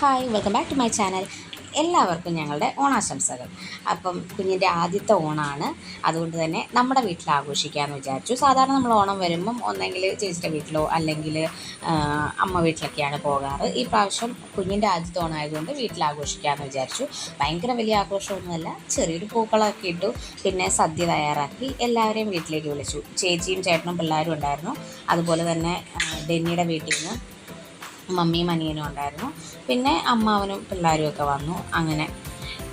Hi welcome back to my channel എല്ലാവർക്കും ഞങ്ങളുടെ ഓണാശംസകൾ. അപ്പം കുഞ്ഞിന്റെ ആദ്യത്തെ ഓണമാണ് അതുകൊണ്ട് തന്നെ നമ്മുടെ വീട്ടിൽ ആഘോഷിക്കാമെന്ന് വിചാരിച്ചു. സാധാരണ നമ്മൾ ഓണം വരുമ്പം ഒന്നെങ്കിൽ ചേച്ചിയുടെ വീട്ടിലോ അല്ലെങ്കിൽ അമ്മ വീട്ടിലൊക്കെയാണ് പോകാറ്. ഈ പ്രാവശ്യം കുഞ്ഞിന്റെ ആദ്യത്തെ ഓണമായതുകൊണ്ട് വീട്ടിൽ ആഘോഷിക്കാമെന്ന് വിചാരിച്ചു. ഭയങ്കര വലിയ ആഘോഷമൊന്നുമല്ല. ചെറിയൊരു പൂക്കളൊക്കെ ഇട്ടു. പിന്നെ സദ്യ തയ്യാറാക്കി എല്ലാവരെയും വീട്ടിലേക്ക് വിളിച്ചു. ചേച്ചിയും ചേട്ടനും പിള്ളേരും ഉണ്ടായിരുന്നു. അതുപോലെ തന്നെ ഡെന്നിയുടെ വീട്ടിൽ നിന്ന് മമ്മിയും അനിയനും ഉണ്ടായിരുന്നു. പിന്നെ അമ്മാവനും പിള്ളേരും ഒക്കെ വന്നു. അങ്ങനെ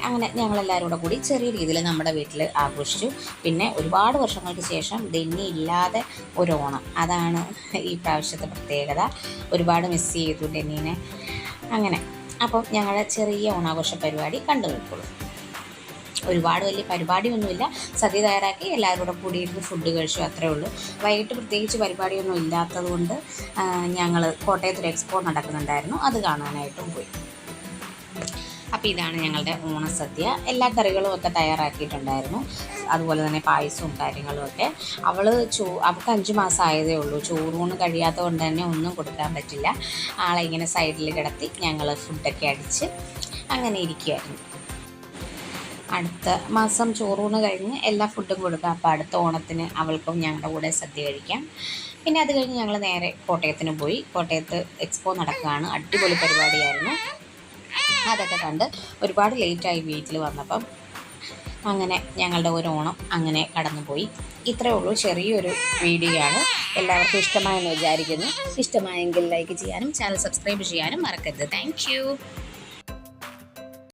അങ്ങനെ ഞങ്ങളെല്ലാവരും കൂടെ കൂടി ചെറിയ രീതിയിൽ നമ്മുടെ വീട്ടിൽ ആഘോഷിച്ചു. പിന്നെ ഒരുപാട് വർഷങ്ങൾക്ക് ശേഷം ഡെന്നി ഇല്ലാതെ ഒരു ഓണം അതാണ് ഈ പ്രാവശ്യത്തെ പ്രത്യേകത. ഒരുപാട് മിസ് ചെയ്തു ഡെന്നീനെ. അങ്ങനെ. അപ്പം ഞങ്ങളുടെ ചെറിയ ഓണാഘോഷ പരിപാടി കണ്ടു നിൽക്കുള്ളൂ ഒരുപാട് വലിയ പരിപാടിയൊന്നുമില്ല. സദ്യ തയ്യാറാക്കി എല്ലാവരും കൂടെ കൂടിയിരുന്ന് ഫുഡ് കഴിച്ചു അത്രേ ഉള്ളൂ. വൈകിട്ട് പ്രത്യേകിച്ച് പരിപാടിയൊന്നും ഇല്ലാത്തത് കൊണ്ട് ഞങ്ങൾ കോട്ടയത്തൊരു എക്സ്പോ നടക്കുന്നുണ്ടായിരുന്നു. അത് കാണാനായിട്ടും പോയി. അപ്പോൾ ഇതാണ് ഞങ്ങളുടെ ഓണസദ്യ. എല്ലാ കറികളും ഒക്കെ തയ്യാറാക്കിയിട്ടുണ്ടായിരുന്നു. അതുപോലെ തന്നെ പായസവും കാര്യങ്ങളും ഒക്കെ. അവൾ ചോ അവൾക്ക് അഞ്ച് മാസം ആയതേ ഉള്ളൂ. ചോറൂണ് കഴിയാത്തത് കൊണ്ട് തന്നെ ഒന്നും കൊടുക്കാൻ പറ്റില്ല. ആളെ ഇങ്ങനെ സൈഡിൽ കിടത്തി ഞങ്ങൾ ഫുഡൊക്കെ അടിച്ച് അങ്ങനെ ഇരിക്കുമായിരുന്നു അടുത്ത മാസം ചോറൂണ് കഴിഞ്ഞ് എല്ലാ ഫുഡും കൊടുക്കാം. അപ്പോൾ അടുത്ത ഓണത്തിന് അവൾക്കും ഞങ്ങളുടെ കൂടെ സദ്യ കഴിക്കാം. പിന്നെ അത് കഴിഞ്ഞ് ഞങ്ങൾ നേരെ കോട്ടയത്തിന് പോയി. കോട്ടയത്ത് എക്സ്പോ നടക്കുകയാണ്. അടിപൊളി പരിപാടിയായിരുന്നു. അതൊക്കെ കണ്ട് ഒരുപാട് ലേറ്റായി വീട്ടിൽ വന്നപ്പം അങ്ങനെ ഞങ്ങളുടെ ഒരു ഓണം അങ്ങനെ കടന്നുപോയി. ഇത്രയേ ഉള്ളൂ. ചെറിയൊരു വീഡിയോ ആണ് എല്ലാവർക്കും ഇഷ്ടമായെന്ന് വിചാരിക്കുന്നു. ഇഷ്ടമായെങ്കിൽ ലൈക്ക് ചെയ്യാനും ചാനൽ സബ്സ്ക്രൈബ് ചെയ്യാനും മറക്കരുത്. താങ്ക്